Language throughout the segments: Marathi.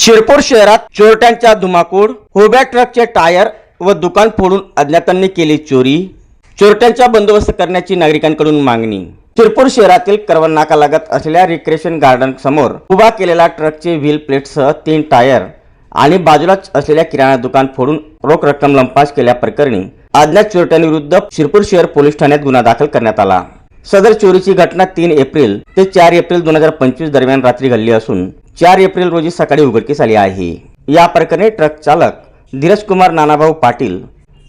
शिरपूर शहरात चोरट्यांच्या धुमाकूळ होब्या ट्रकचे टायर व दुकान फोडून अज्ञातांनी केली चोरी. चोरट्यांचा बंदोबस्त करण्याची नागरिकांकडून मागणी. शिरपूर शहरातील करवनाका लागत असलेल्या रिक्रेशन गार्डन समोर उभा केलेला ट्रकचे व्हील प्लेटसह तीन टायर आणि बाजूलाच असलेल्या किराणा दुकान फोडून रोख रक्कम लंपास केल्याप्रकरणी अज्ञात चोरट्यांविरुद्ध शिरपूर शहर पोलीस ठाण्यात गुन्हा दाखल करण्यात आला. सदर चोरीची घटना तीन एप्रिल ते चार एप्रिल दोन हजार पंचवीस दरम्यान रात्री घडली असून चार एप्रिल रोजी सकाळी उघडकीस आली आहे. या प्रकरणी ट्रक चालक धीरज कुमार नानाभाऊ पाटील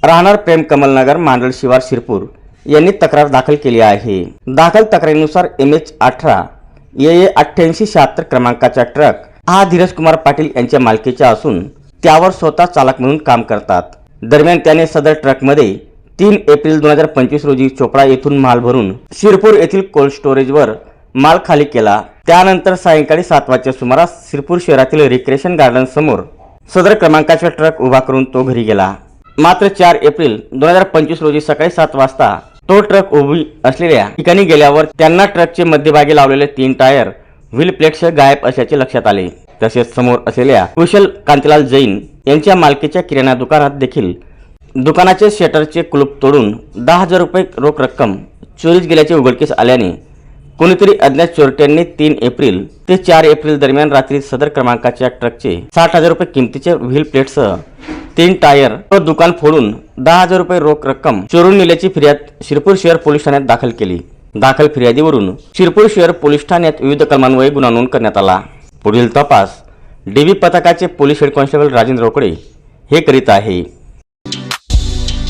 राहणार प्रेम कमलनगर मांडळ शिवार शिरपूर यांनी तक्रार दाखल केली आहे. दाखल तक्रारीनुसार एम एच अठरा ए ए अठ्ठ्याऐंशी शहात्तर क्रमांकाचा ट्रक हा धीरज कुमार पाटील यांच्या मालकीचा असून त्यावर स्वतः चालक म्हणून काम करतात. दरम्यान त्याने सदर ट्रकमध्ये तीन एप्रिल दोन हजार पंचवीस रोजी चोपडा येथून माल भरून शिरपूर येथील कोल्ड स्टोरेजवर माल खाली केला. त्यानंतर सायंकाळी सात वाजच्या सुमारास सिरपूर शहरातील रिक्रेशन गार्डन समोर सदर क्रमांकाचा ट्रक उभा करून तो घरी गेला. मात्र चार एप्रिल दोन हजार पंचवीस रोजी सकाळी सात वाजता तो ट्रक उभी असलेल्या ठिकाणी गेल्यावर त्यांना ट्रकचे मध्यभागी लावलेले तीन टायर व्हील प्लेट्स गायब असल्याचे लक्षात आले. तसेच समोर असलेल्या कुशल कांतीलाल जैन यांच्या मालकीच्या किराणा दुकानात देखील दुकानाचे शटरचे कुलूप तोडून दहा हजार रुपये रोख रक्कम चोरीस गेल्याचे उघडकीस आल्याने कोणीतरी अज्ञात चोरट्यांनी तीन एप्रिल ते चार एप्रिल दरम्यान रात्री सदर क्रमांकाच्या ट्रकचे साठ हजार रुपये किमतीच्या व्हील प्लेटसह तीन टायर व दुकान फोडून दहा हजार रुपये रोख रक्कम चोरून नेल्याची फिर्याद शिरपूर शहर पोलीस ठाण्यात दाखल केली. दाखल फिर्यादीवरून शिरपूर शहर पोलीस ठाण्यात विविध कलमान्वये गुन्हा नोंद करण्यात आला. पुढील तपास डीबी पथकाचे police head constable Rajendra Rokade हे करीत आहे.